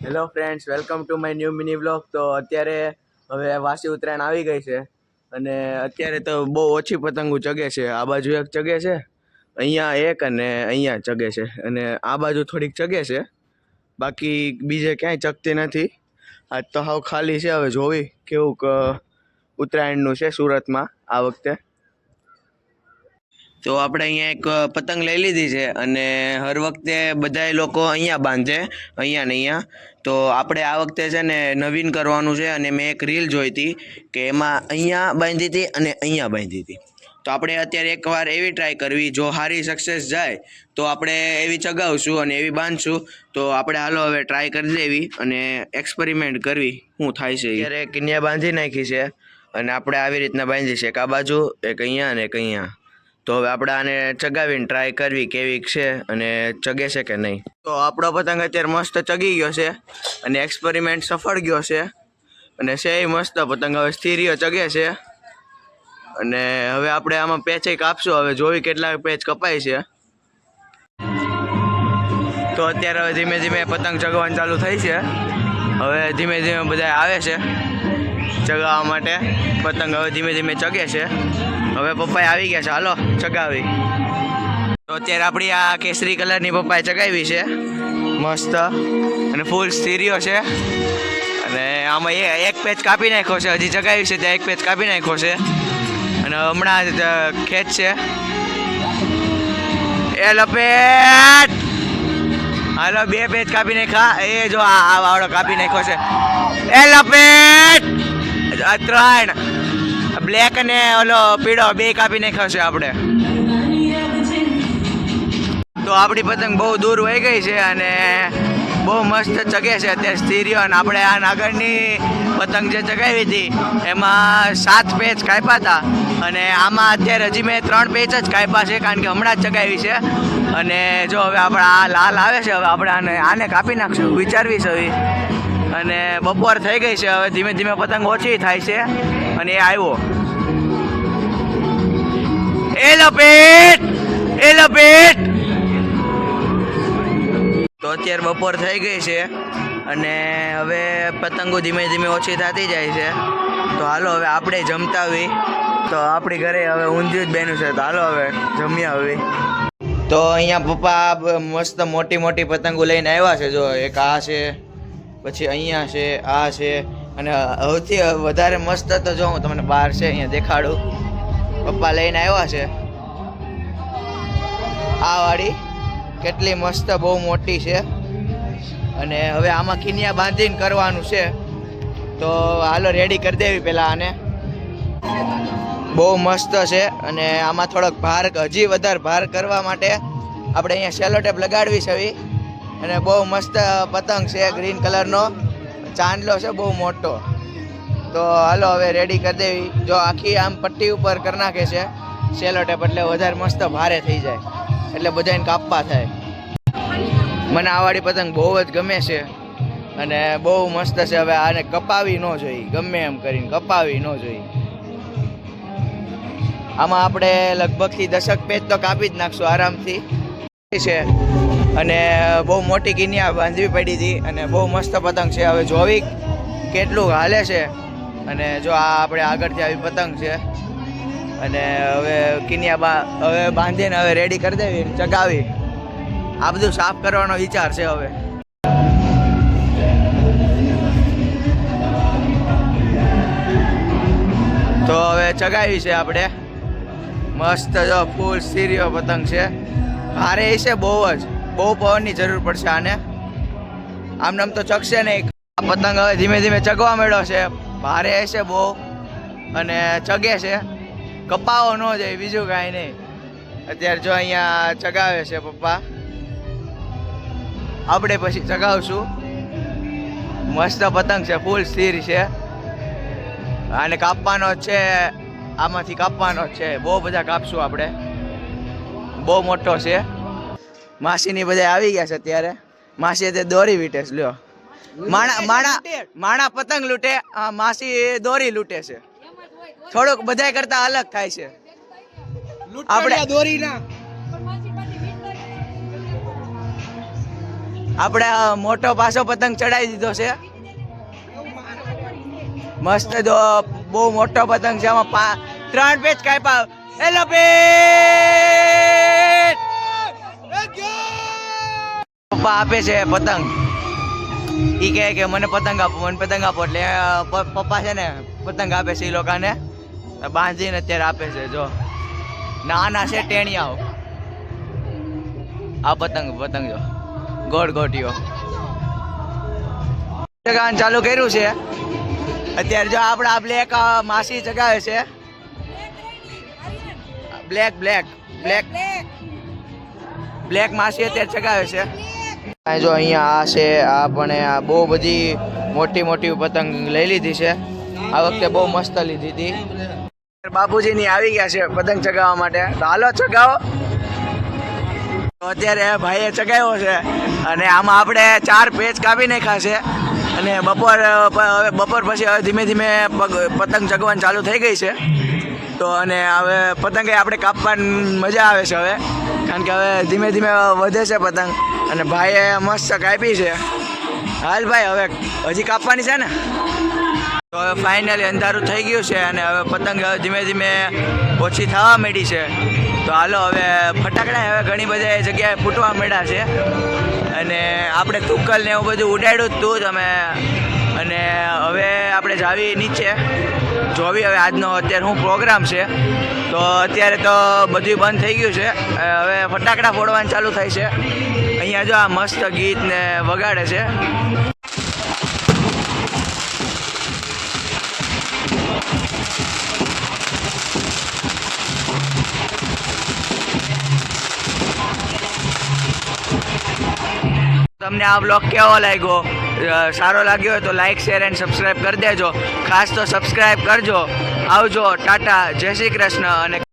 Hello friends welcome to my new mini blog તો અત્યારે હવે વાસી ઉત્તરાયણ આવી ગઈ છે અને અત્યારે તો બહુ ઓછી પતંગો ચગે છે. આ બાજુ એક ચગે છે, અહીંયા એક અને અહીંયા ચગે છે. અને આ બાજુ થોડીક ચગે છે, બાકી બીજે ક્યાંય ચગતી નથી. આજ તો હાવ ખાલી છે, હવે જોવી કેવું ઉત્તરાયણનું છે, સુરતમાં આ વખતે. તો આપણે અહીંયા એક પતંગ લઈ લીધી છે અને હર વખતે બધા લોકો અહીંયા બાંધે, અહીંયા ને અહીંયા. તો આપણે આ વખતે છે ને નવીન કરવાનું છે અને મેં એક રીલ જોઈ હતી કે એમાં અહીંયા બાંધી હતી અને અહીંયા બાંધી હતી. તો આપણે અત્યારે એકવાર એવી ટ્રાય કરવી, જો સારી સક્સેસ જાય, તો આપણે એવી ચગાવશું અને એવી બાંધશું. તો આપણે હાલો હવે ટ્રાય કરી દેવી અને એક્સપેરિમેન્ટ કરવી, શું થાય છે અત્યારે કિન્યા બાંધી નાખી છે અને આપણે આવી રીતના બાંધી છે એક આ બાજુ, એક અહીંયા અને એક અહીંયા. તો હવે આપણે આને ચગાવીને ટ્રાય કરવી કેવી છે અને ચગે છે કે નહીં? તો આપણો પતંગ અત્યારે મસ્ત ચગી ગયો છે અને એક્સપેરિમેન્ટ સફળ ગયો છે. અને છે મસ્ત પતંગ, હવે સ્થિરીઓ ચગે છે. અને હવે આપણે આમાં પેચ એક કાપશું હવે જોઈ કેટલા પેચ કપાય છે. તો અત્યારે હવે ધીમે ધીમે પતંગ ચગવાનું ચાલુ થઈ છે. હવે ધીમે ધીમે બધા આવે છે. ચગાવવા માટે. પતંગ હવે ધીમે ધીમે ચગે છે. હવે પપ્પાએ આવી ગયા છે. હાલો, ચગાવી. તો અત્યારે આપણી આ કેસરી કલરની પપ્પાએ ચગાવી છે. મસ્ત. અને ફૂલ સ્ટીરિયો છે. અને આમાં એ- એક પેચ કાપી નાખ્યો છે. હજી ચગાવી છે, ત્યાં એક પેચ કાપી નાખ્યો છે. અને હમણાં ખેંચ છે. એ લપેટ! હાલો, બે પેચ કાપી નાખ્યા. એ જો આ વાવડો કાપી નાખ્યો છે. એ લપેટ! ત્રણ. બ્લેક અને ઓલો પીળો, બે કાપી નાખ્યો આપણે. તો આપણી પતંગ બહુ દૂર વહી ગઈ છે અને બહુ મસ્ત ચગે છે અત્યારે સ્થિર્યો અને આપણે આ નાગરની પતંગ જે ચગાવી હતી, એમાં સાત પેચ કાપ્યા હતા. અને આમાં અત્યારે હજી મેં ત્રણ પેચ જ કાપ્યા છે કારણ કે હમણાં જ ચગાવી છે. અને જો હવે આપણે આ લાલ આવે છે, હવે આપણે આને આને કાપી નાખશું, વિચારવી છે હવે. અને બપોર થઈ ગઈ છે, હવે ધીમે ધીમે પતંગ ઓછી થાય છે અને એ આવ્યો. એ લપેટ! એ લપેટ! તો અત્યારે બપોર થઈ ગઈ છે અને હવે પતંગો ધીમે ધીમે ઓછી થતી જાય છે. તો હાલો હવે આપણે જમતા આવી તો આપણી ઘરે હવે ઊંધિયું જ બહેનું છે, તો હાલો હવે જમ્યા આવી તો અહીંયા પપ્પા મસ્ત મોટી મોટી પતંગો લઈને આવ્યા છે, જો એક આ છે પછી અહીંયા છે, આ છે, અને સૌથી વધારે મસ્ત તો જો હું તમને બહાર છે, અહીંયા દેખાડું. પપ્પા લઈને આવ્યા છે. આ વાળી કેટલી મસ્ત, બહુ મોટી છે. અને હવે આમાં કિનિયા બાંધીને કરવાનું છે. તો હાલો રેડી કરી દેવી પહેલાં આને. બહુ મસ્ત છે, અને આમાં થોડોક ભાર, હજી વધારે ભાર કરવા માટે આપણે અહીંયા સેલો ટેપ લગાડવી છે અને બહુ મસ્ત પતંગ છે ગ્રીન કલરનો ચાંદલો છે, બહુ મોટો. તો હાલો હવે રેડી કરી દેવી. જો આખી આમ પટ્ટી ઉપર કરી નાખે છે સેલો ટેપ એટલે વધારે મસ્ત ભારે થઈ જાય. એટલે બધાને કાપવા થાય. મને આવાળી પતંગ બહુ જ ગમે છે. અને બહુ મસ્ત છે, હવે આને કપાવી ન જોઈએ ગમે એમ કરીને કપાવી ન જોઈએ આમાં આપણે લગભગથી દશક પેજ તો કાપી જ નાખશું આરામથી. છે. અને બહુ મોટી કિન્યા બાંધવી પડી હતી અને બહુ મસ્ત પતંગ છે. હવે જોવી કેટલું હાલે છે. અને જો આ આપણે આગળથી આવી પતંગ છે. અને હવે કિનિયા બા, હવે બાંધીને હવે રેડી કરી દેવી, ચગાવી. આ બધું સાફ કરવાનો વિચાર છે હવે. તો હવે ચગાવી છે આપણે. મસ્ત જો ફૂલ સીરીઓ પતંગ છે. ભારે છે બહુ જ. બહુ પવનની જરૂર પડશે આને. આમ નામ તો ચગશે નહીં. આ પતંગ હવે ધીમે ધીમે ચગવા મળ્યો છે. ભારે હશે બહુ. અને ચગે છે. કપાવો ન જાય બીજું કાંઈ નહીં. અત્યારે જો અહીંયા ચગાવે છે પપ્પા. આપણે પછી ચગાવશું. મસ્ત પતંગ છે, ફૂલ સ્થિર છે. આને કાપવાનો છે. આમાંથી કાપવાનો છે. બહુ બધા કાપશું આપણે. બહુ મોટો છે. માસીની બધા આવી ગયા છે અત્યારે. માસી તે દોરી વીટે લ્યો. માણા માણા માણા પતંગ લૂંટે માસી દોરી લૂંટે છે. થોડુંક બધાય કરતા અલગ થાય છે. આપણે દોરી ના આપણે મોટો પાછો પતંગ ચડાવી દીધો છે. મસ્ત બહુ મોટો પતંગ છે આમાં ત્રણ પેજ કાપ્યા. એલો પેટ પપ્પા આપે છે પતંગ. ઈ કહે કે મને પતંગ આપો, મને પતંગ આપો એટલે પપ્પા છે ને પતંગ આપે છે એ લોકોને. બાંધીને અત્યારે આપે છે, જો. નાના છે ટેણિયાઓ. આ પતંગ પતંગ જો. ગોળ ગોટીઓ. ચગાવવાનું ચાલુ કર્યું છે. અત્યારે જો આપણે આ બ્લેક માસી ચગાવે છે. Black black black. બ્લેક માસી અત્યારે ચગાવે છે. જો અહીંયા આ છે, આ પણ આ બહુ બધી મોટી મોટી પતંગ લઈ લીધી છે. આ વખતે બહુ મસ્ત લીધી હતી. બાપુજીની આવી ગયા છે પતંગ ચગાવવા માટે. તો હાલો ચગાવો. અત્યારે ભાઈએ ચગાવ્યો છે અને આમાં આપણે ચાર પેચ કાપી નાખ્યા છે અને બપોર, હવે બપોર પછી હવે ધીમે ધીમે પતંગ ચગવાની ચાલુ થઈ ગઈ છે. તો અને હવે પતંગ આપણે કાપવાની મજા આવે છે હવે. કારણ કે હવે ધીમે ધીમે વધે છે પતંગ. અને ભાઈએ મસ્ત કાપી છે. હાલ ભાઈ, હવે હજી કાપવાની છે ને? તો હવે ફાઇનલી અંધારું થઈ ગયું છે અને હવે પતંગ ધીમે ધીમે ઓછી થવા માંડી છે. તો હાલો, હવે ફટાકડા હવે ઘણી બધી જગ્યાએ ફૂટવા માંડ્યા છે. અને આપણે તુક્કલ ને એવું બધું ઉડાડ્યું જ તું અમે. અને હવે આપણે જાવી નીચે. જોવી હવે આજનો અત્યારે શું પ્રોગ્રામ છે. તો અત્યારે તો બધું બંધ થઈ ગયું છે. હવે ફટાકડા ફોડવાનું ચાલુ થાય છે. અહીંયા જો આ મસ્ત ગીત ને વગાડે છે. તમને આ બ્લોગ કેવો લાગ્યો? સારો લાગ્યો હોય તો લાઈક શેર એન્ડ સબસ્ક્રાઈબ કરી દેજો. ખાસ તો સબસ્ક્રાઈબ કરજો. આવજો. ટાટા. જય શ્રી કૃષ્ણ અને